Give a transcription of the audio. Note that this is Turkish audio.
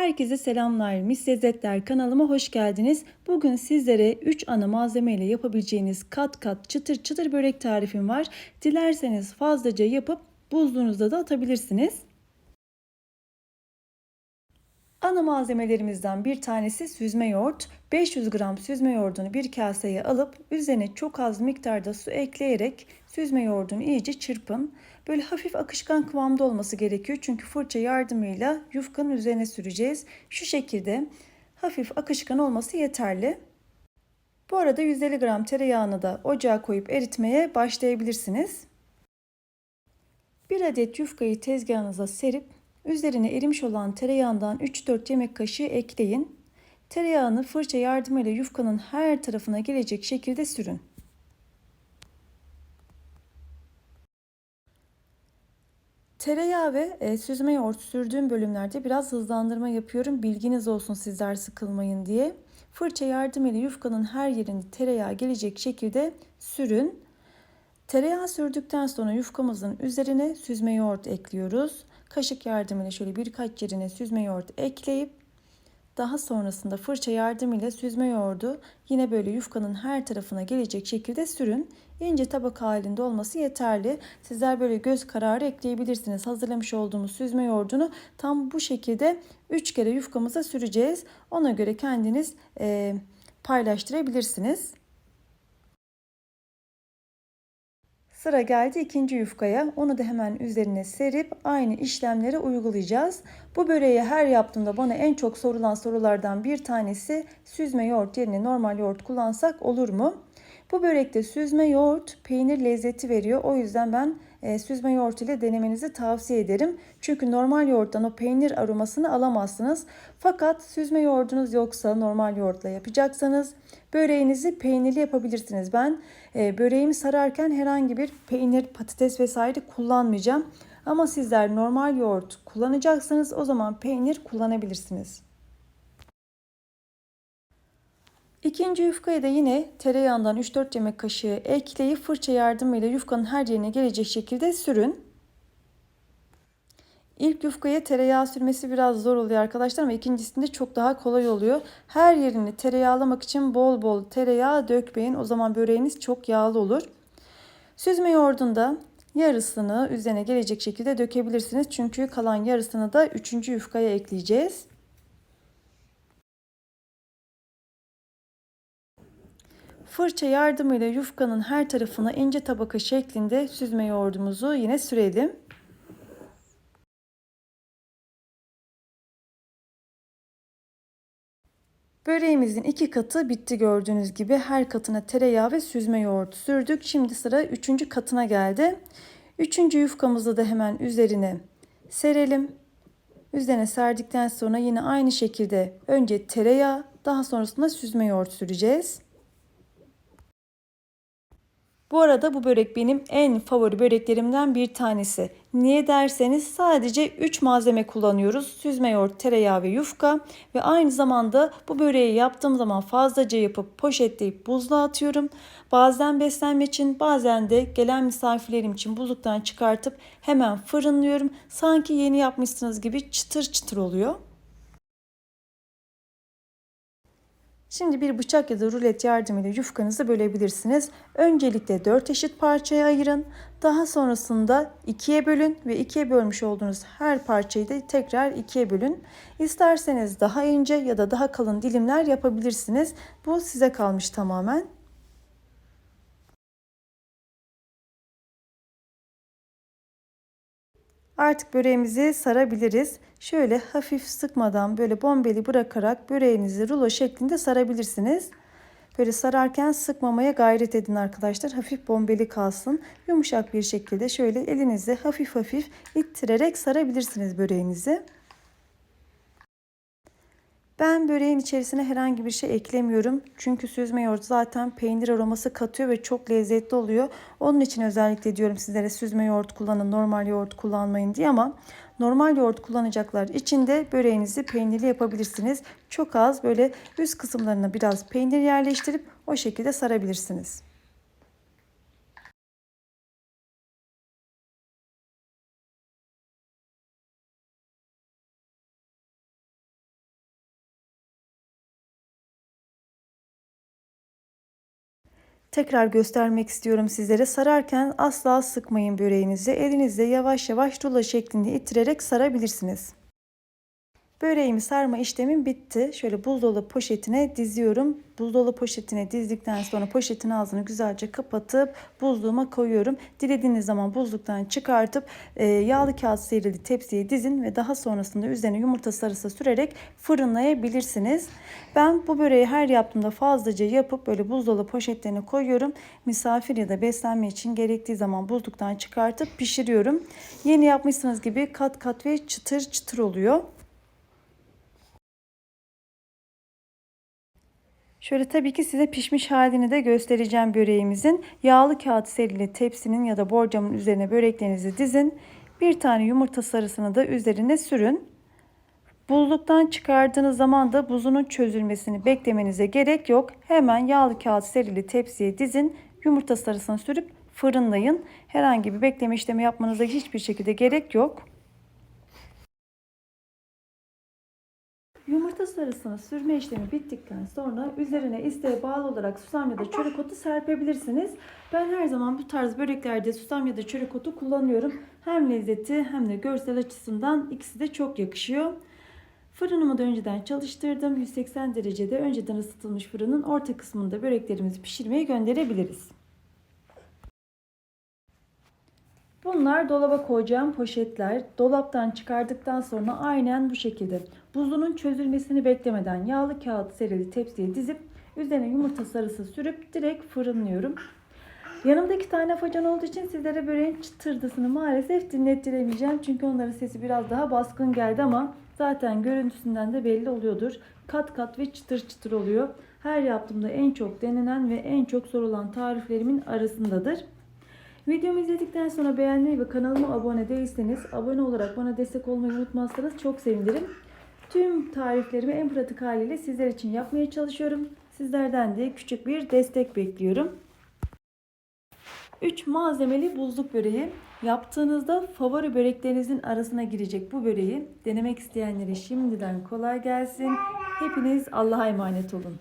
Herkese selamlar. Mis Lezzetler kanalıma hoş geldiniz. Bugün sizlere 3 ana malzeme ile yapabileceğiniz kat kat çıtır çıtır börek tarifim var. Dilerseniz fazlaca yapıp buzluğunuzda da atabilirsiniz. Ana malzemelerimizden bir tanesi süzme yoğurt. 500 gram süzme yoğurdunu bir kaseye alıp üzerine çok az miktarda su ekleyerek süzme yoğurdunu iyice çırpın. Böyle hafif akışkan kıvamda olması gerekiyor. Çünkü fırça yardımıyla yufkanın üzerine süreceğiz. Şu şekilde hafif akışkan olması yeterli. Bu arada 150 gram tereyağını da ocağa koyup eritmeye başlayabilirsiniz. Bir adet yufkayı tezgahınıza serip Üzerine erimiş olan tereyağından 3-4 yemek kaşığı ekleyin. Tereyağını fırça yardımıyla yufkanın her tarafına gelecek şekilde sürün. Tereyağı ve e, süzme yoğurt sürdüğüm bölümlerde biraz hızlandırma yapıyorum. Bilginiz olsun sizler sıkılmayın diye. Fırça yardımıyla yufkanın her yerinde tereyağı gelecek şekilde sürün. Tereyağı sürdükten sonra yufkamızın üzerine süzme yoğurt ekliyoruz. Kaşık yardımıyla şöyle birkaç yerine süzme yoğurt ekleyip daha sonrasında fırça yardımıyla süzme yoğurdu yine böyle yufkanın her tarafına gelecek şekilde sürün. İnce tabak halinde olması yeterli. Sizler böyle göz kararı ekleyebilirsiniz. Hazırlamış olduğumuz süzme yoğurdunu tam bu şekilde 3 kere yufkamıza süreceğiz. Ona göre kendiniz e, paylaştırabilirsiniz. Sıra geldi ikinci yufkaya. Onu da hemen üzerine serip aynı işlemleri uygulayacağız. Bu böreği her yaptığımda bana en çok sorulan sorulardan bir tanesi süzme yoğurt yerine normal yoğurt kullansak olur mu? Bu börekte süzme yoğurt peynir lezzeti veriyor. O yüzden ben e, süzme yoğurt ile denemenizi tavsiye ederim. Çünkü normal yoğurttan o peynir aromasını alamazsınız. Fakat süzme yoğurdunuz yoksa normal yoğurtla yapacaksanız böreğinizi peynirli yapabilirsiniz. Ben e, böreğimi sararken herhangi bir peynir, patates vesaire kullanmayacağım. Ama sizler normal yoğurt kullanacaksanız o zaman peynir kullanabilirsiniz. İkinci yufkayı da yine tereyağından 3-4 yemek kaşığı ekleyip fırça yardımıyla yufkanın her yerine gelecek şekilde sürün. İlk yufkaya tereyağı sürmesi biraz zor oluyor arkadaşlar ama ikincisinde çok daha kolay oluyor. Her yerini tereyağlamak için bol bol tereyağı dökmeyin. O zaman böreğiniz çok yağlı olur. Süzme yoğurdunda yarısını üzerine gelecek şekilde dökebilirsiniz. Çünkü kalan yarısını da üçüncü yufkaya ekleyeceğiz. Fırça yardımıyla yufkanın her tarafına ince tabaka şeklinde süzme yoğurdumuzu yine sürelim. Böreğimizin iki katı bitti gördüğünüz gibi. Her katına tereyağı ve süzme yoğurt sürdük. Şimdi sıra üçüncü katına geldi. Üçüncü yufkamızı da hemen üzerine serelim. Üzerine serdikten sonra yine aynı şekilde önce tereyağı daha sonrasında süzme yoğurt süreceğiz. Bu arada bu börek benim en favori böreklerimden bir tanesi. Niye derseniz sadece 3 malzeme kullanıyoruz. Süzme yoğurt, tereyağı ve yufka. Ve aynı zamanda bu böreği yaptığım zaman fazlaca yapıp poşetleyip buzluğa atıyorum. Bazen beslenme için bazen de gelen misafirlerim için buzluktan çıkartıp hemen fırınlıyorum. Sanki yeni yapmışsınız gibi çıtır çıtır oluyor. Şimdi bir bıçak ya da rulet yardımıyla yufkanızı bölebilirsiniz. Öncelikle 4 eşit parçaya ayırın. Daha sonrasında ikiye bölün ve ikiye bölmüş olduğunuz her parçayı da tekrar ikiye bölün. İsterseniz daha ince ya da daha kalın dilimler yapabilirsiniz. Bu size kalmış tamamen. Artık böreğimizi sarabiliriz. Şöyle hafif sıkmadan böyle bombeli bırakarak böreğinizi rulo şeklinde sarabilirsiniz. Böyle sararken sıkmamaya gayret edin arkadaşlar. Hafif bombeli kalsın. Yumuşak bir şekilde şöyle elinizle hafif hafif ittirerek sarabilirsiniz böreğinizi. Ben böreğin içerisine herhangi bir şey eklemiyorum. Çünkü süzme yoğurt zaten peynir aroması katıyor ve çok lezzetli oluyor. Onun için özellikle diyorum sizlere süzme yoğurt kullanın, normal yoğurt kullanmayın diye ama normal yoğurt kullanacaklar için de böreğinizi peynirli yapabilirsiniz. Çok az böyle üst kısımlarına biraz peynir yerleştirip o şekilde sarabilirsiniz. Tekrar göstermek istiyorum sizlere. Sararken asla sıkmayın böreğinizi. Elinizle yavaş yavaş rulo şeklinde ittirerek sarabilirsiniz. Böreğimi sarma işlemim bitti. Şöyle buzdolabı poşetine diziyorum. Buzdolabı poşetine dizdikten sonra poşetin ağzını güzelce kapatıp buzluğuma koyuyorum. Dilediğiniz zaman buzluktan çıkartıp e, yağlı kağıt serili tepsiye dizin ve daha sonrasında üzerine yumurta sarısı sürerek fırınlayabilirsiniz. Ben bu böreği her yaptığımda fazlaca yapıp böyle buzdolabı poşetlerine koyuyorum. Misafir ya da beslenme için gerektiği zaman buzluktan çıkartıp pişiriyorum. Yeni yapmışsınız gibi kat kat ve çıtır çıtır oluyor. Şöyle tabii ki size pişmiş halini de göstereceğim böreğimizin. Yağlı kağıt serili tepsinin ya da borcamın üzerine böreklerinizi dizin. Bir tane yumurta sarısını da üzerine sürün. Buzluktan çıkardığınız zaman da buzunun çözülmesini beklemenize gerek yok. Hemen yağlı kağıt serili tepsiye dizin. Yumurta sarısını sürüp fırınlayın. Herhangi bir bekleme işlemi yapmanıza hiçbir şekilde gerek yok. Yumurta sarısını sürme işlemi bittikten sonra üzerine isteğe bağlı olarak susam ya da çörek otu serpebilirsiniz. Ben her zaman bu tarz böreklerde susam ya da çörek otu kullanıyorum. Hem lezzeti hem de görsel açısından ikisi de çok yakışıyor. Fırınımı da önceden çalıştırdım. 180 derecede önceden ısıtılmış fırının orta kısmında böreklerimizi pişirmeye gönderebiliriz. Bunlar dolaba koyacağım poşetler. Dolaptan çıkardıktan sonra aynen bu şekilde. Buzlunun çözülmesini beklemeden yağlı kağıt serili tepsiye dizip üzerine yumurta sarısı sürüp direkt fırınlıyorum. Yanımda iki tane facan olduğu için sizlere böreğin çıtırdısını maalesef dinlettiremeyeceğim. Çünkü onların sesi biraz daha baskın geldi ama zaten görüntüsünden de belli oluyordur. Kat kat ve çıtır çıtır oluyor. Her yaptığımda en çok denenen ve en çok sorulan tariflerimin arasındadır. Videomu izledikten sonra beğenmeyi ve kanalıma abone değilseniz abone olarak bana destek olmayı unutmazsanız çok sevinirim. Tüm tariflerimi en pratik haliyle sizler için yapmaya çalışıyorum. Sizlerden de küçük bir destek bekliyorum. 3 malzemeli buzluk böreği. Yaptığınızda favori böreklerinizin arasına girecek bu böreği denemek isteyenlere şimdiden kolay gelsin. Hepiniz Allah'a emanet olun.